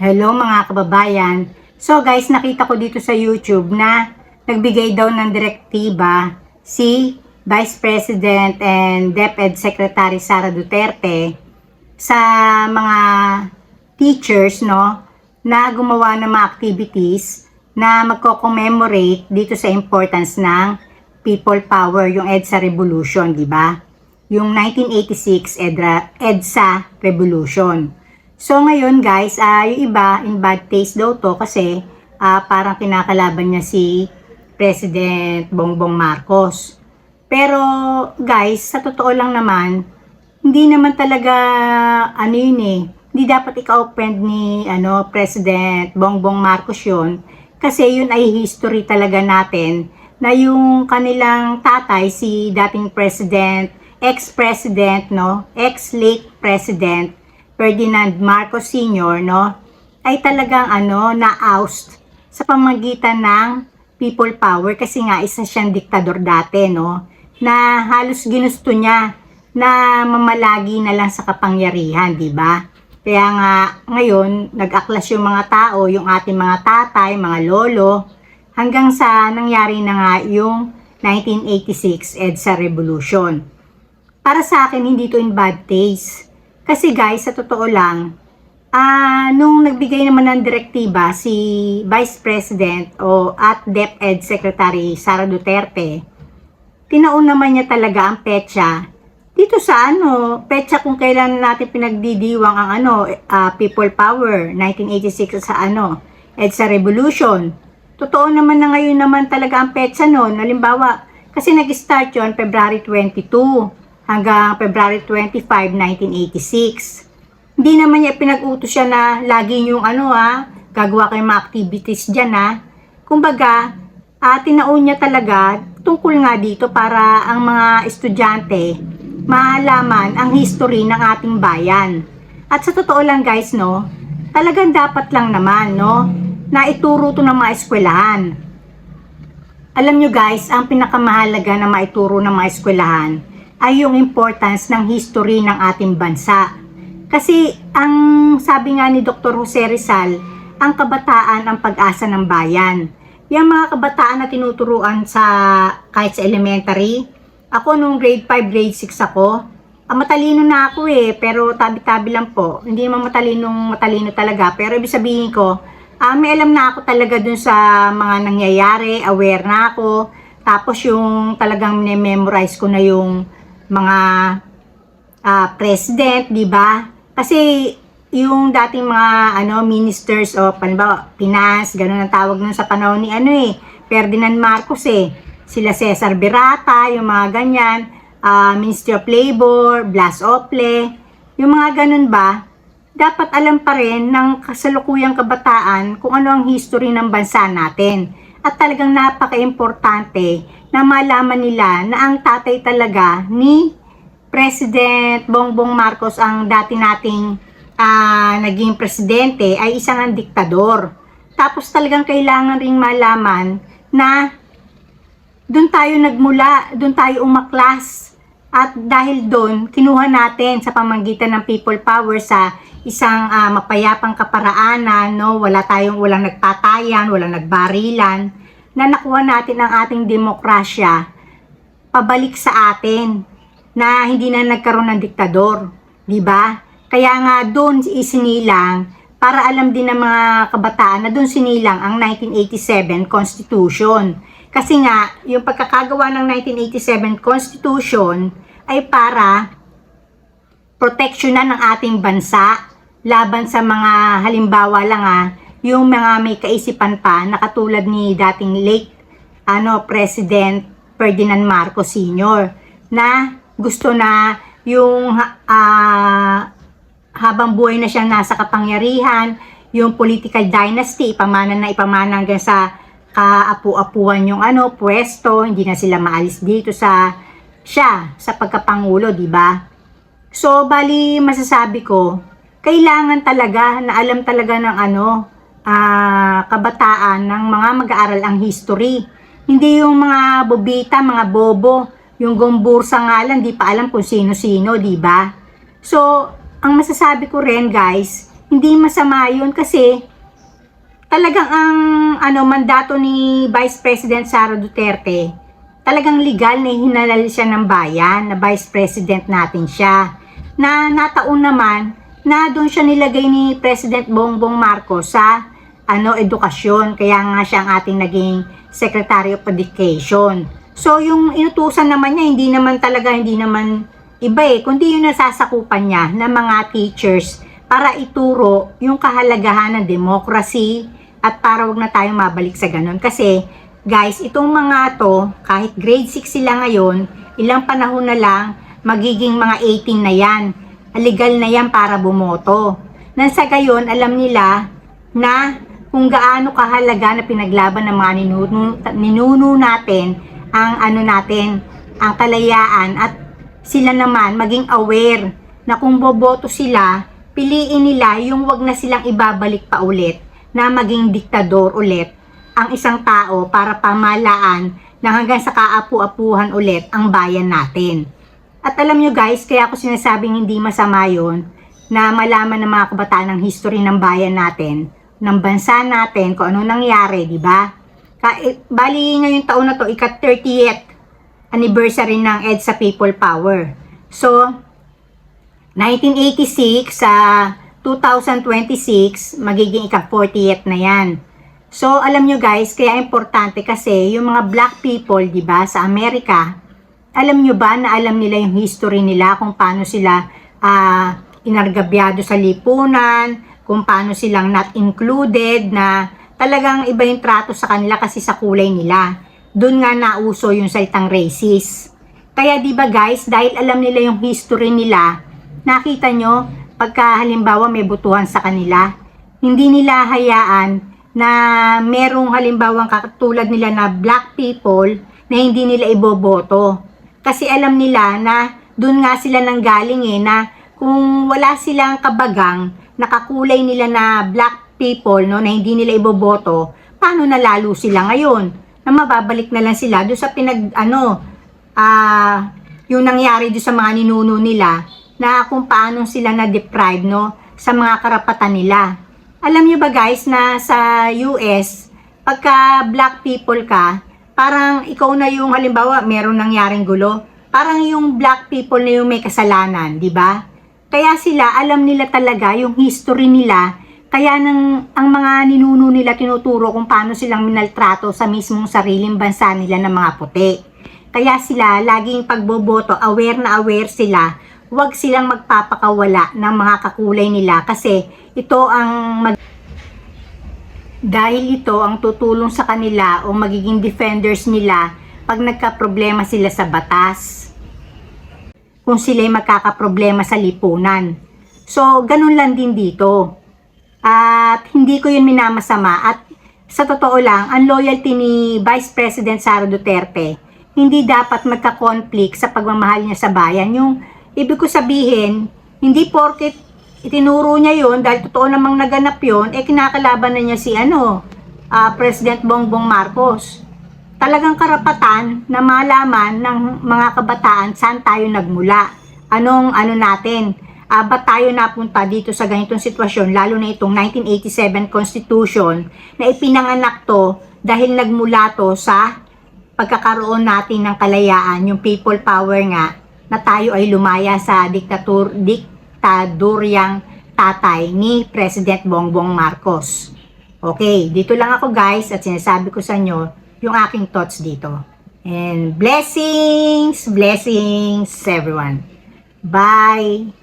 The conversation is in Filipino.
Hello mga kababayan. So guys, nakita ko dito sa YouTube na nagbigay daw ng direktiba si Vice President and DepEd Secretary Sara Duterte sa mga teachers no na gumawa ng mga activities na magko-commemorate dito sa importance ng people power, yung EDSA Revolution, di ba? Yung 1986 EDRA, EDSA Revolution. So ngayon guys, ah yung iba in bad taste daw to kasi ah, parang kinakalaban niya si President Bongbong Marcos. Pero guys, sa totoo lang naman, hindi naman talaga ano yun eh, hindi dapat ika-offend ni ano President Bongbong Marcos yun kasi yun ay history talaga natin na yung kanilang tatay si dating president, ex-president no, ex-late president Ferdinand Marcos Sr. no, ay talagang ano na-oust sa pamagitan ng people power kasi nga isa siyang diktador dati no na halos ginusto niya na mamalagi na lang sa kapangyarihan, di ba? Kaya nga ngayon nag-aklas yung mga tao, yung ating mga tatay, mga lolo, hanggang sa nangyari na nga yung 1986 EDSA Revolution. Para sa akin, hindi to in bad taste. Kasi guys, sa totoo lang, ah nung nagbigay naman ng direktiba si Vice President o at DepEd Secretary Sara Duterte, tinaon naman niya talaga ang petsa dito sa ano, petsa kung kailan natin pinagdidiwang ang ano, ah, people power, 1986 sa ano, EDSA Revolution. Totoo naman na ngayon naman talaga ang petsa noon. Halimbawa, kasi nag-start yon February 22 hanggang February 25, 1986. Hindi naman niya pinag-utos siya na lagi yung ano ha, gagawa kayo mga activities dyan ha. Kumbaga, ah, tinaon niya talaga tungkol nga dito para ang mga estudyante maalaman ang history ng ating bayan. At sa totoo lang guys, no, talagang dapat lang naman, no, na ituro to ng mga eskwelahan. Alam nyo guys, ang pinakamahalaga na maituro ng mga eskwelahan ay yung importance ng history ng ating bansa. Kasi ang sabi nga ni Dr. Jose Rizal, ang kabataan ang pag-asa ng bayan. Yung mga kabataan na tinuturuan sa kahit sa elementary, ako nung grade 5, grade 6 ako, ah, matalino na ako eh, pero tabi-tabi lang po. Hindi naman matalinong matalino talaga, pero ibig sabihin ko, ah, may alam na ako talaga dun sa mga nangyayari, aware na ako. Tapos yung talagang memorize ko na yung mga ah, president, di ba? Kasi yung dating mga ano ministers o panba Pinas, ganun ang tawag nun sa panahon ni ano eh, Ferdinand Marcos eh sila Cesar Berata, yung mga ganyan, uh, Ministry of Labor, Blas Ople, yung mga ganun ba, dapat alam pa rin ng kasalukuyang kabataan kung ano ang history ng bansa natin. At talagang napaka-importante na malaman nila na ang tatay talaga ni President Bongbong Marcos ang dati nating uh, naging presidente ay isang diktador. Tapos talagang kailangan ring malaman na doon tayo nagmula, doon tayo umaklas. At dahil doon, kinuha natin sa pamamagitan ng people power sa isang uh, mapayapang kaparaanan, no? wala tayong walang nagtatayan, walang nagbarilan, na nakuha natin ang ating demokrasya pabalik sa atin na hindi na nagkaroon ng diktador, di ba? Kaya nga doon isinilang para alam din ng mga kabataan na doon sinilang ang 1987 Constitution kasi nga, yung pagkakagawa ng 1987 Constitution ay para proteksyonan ng ating bansa laban sa mga halimbawa lang ah, yung mga may kaisipan pa na katulad ni dating late ano President Ferdinand Marcos Sr. na gusto na yung uh, habang buhay na siyang nasa kapangyarihan, yung political dynasty, ipamana na ipamana hanggang sa kaapu-apuan yung ano, pwesto, hindi na sila maalis dito sa siya sa pagkapangulo, di ba? So, bali masasabi ko, kailangan talaga na alam talaga ng ano, uh, kabataan ng mga mag-aaral ang history. Hindi yung mga bobita, mga bobo, yung gumbursa nga lang, di pa alam kung sino-sino, di ba? So, ang masasabi ko rin guys, hindi masama yun kasi talagang ang ano mandato ni Vice President Sara Duterte talagang legal na hinalal siya ng bayan na Vice President natin siya. Na nataon naman na doon siya nilagay ni President Bongbong Marcos sa ano edukasyon. Kaya nga siya ang ating naging Secretary of Education. So yung inutusan naman niya hindi naman talaga hindi naman iba eh kundi yung nasasakupan niya ng mga teachers para ituro yung kahalagahan ng democracy at para wag na tayong mabalik sa ganun. Kasi, guys, itong mga to, kahit grade 6 sila ngayon, ilang panahon na lang, magiging mga 18 na yan. Legal na yan para bumoto. Nang sa gayon, alam nila na kung gaano kahalaga na pinaglaban ng mga ninuno, ninuno natin ang ano natin, ang kalayaan at sila naman maging aware na kung boboto sila, piliin nila yung wag na silang ibabalik pa ulit na maging diktador ulit ang isang tao para pamalaan na hanggang sa kaapu-apuhan ulit ang bayan natin. At alam nyo guys, kaya ako sinasabing hindi masama yon na malaman ng mga kabataan ng history ng bayan natin, ng bansa natin, kung ano nangyari, di ba? Eh, Bali ngayong taon na to, ikat 30th anniversary ng EDSA People Power. So, 1986 sa 2026, magiging ika-40th na yan. So, alam nyo guys, kaya importante kasi yung mga black people, di ba, sa Amerika, alam nyo ba na alam nila yung history nila, kung paano sila ah, inargabyado sa lipunan, kung paano silang not included, na talagang iba yung trato sa kanila kasi sa kulay nila. Doon nga nauso yung salitang racist. Kaya di ba guys, dahil alam nila yung history nila, nakita nyo, pagka halimbawa may butuhan sa kanila, hindi nila hayaan na merong halimbawa katulad nila na black people na hindi nila iboboto. Kasi alam nila na doon nga sila nang galing eh na kung wala silang kabagang nakakulay nila na black people no na hindi nila iboboto, paano na lalo sila ngayon? Na mababalik na lang sila doon sa pinag ano ah yung nangyari doon sa mga ninuno nila na kung paano sila na-deprive no, sa mga karapatan nila. Alam niyo ba guys na sa US, pagka black people ka, parang ikaw na yung halimbawa meron nangyaring gulo, parang yung black people na yung may kasalanan, di ba? Kaya sila, alam nila talaga yung history nila, kaya nang ang mga ninuno nila tinuturo kung paano silang minaltrato sa mismong sariling bansa nila ng mga puti. Kaya sila, laging pagboboto, aware na aware sila huwag silang magpapakawala ng mga kakulay nila kasi ito ang mag dahil ito ang tutulong sa kanila o magiging defenders nila pag nagka-problema sila sa batas. Kung sila'y magkakaproblema sa lipunan. So, ganun lang din dito. At hindi ko yun minamasama at sa totoo lang, ang loyalty ni Vice President Sara Duterte hindi dapat magka-conflict sa pagmamahal niya sa bayan. Yung Ibig ko sabihin, hindi porket itinuro niya yon dahil totoo namang naganap yon eh kinakalaban na niya si ano, ah, President Bongbong Marcos. Talagang karapatan na malaman ng mga kabataan saan tayo nagmula. Anong ano natin, ah, ba't tayo napunta dito sa ganitong sitwasyon, lalo na itong 1987 Constitution na ipinanganak to dahil nagmula to sa pagkakaroon natin ng kalayaan, yung people power nga, na tayo ay lumaya sa diktatur diktadoryang tatay ni President Bongbong Marcos. Okay, dito lang ako guys at sinasabi ko sa inyo yung aking thoughts dito. And blessings, blessings everyone. Bye!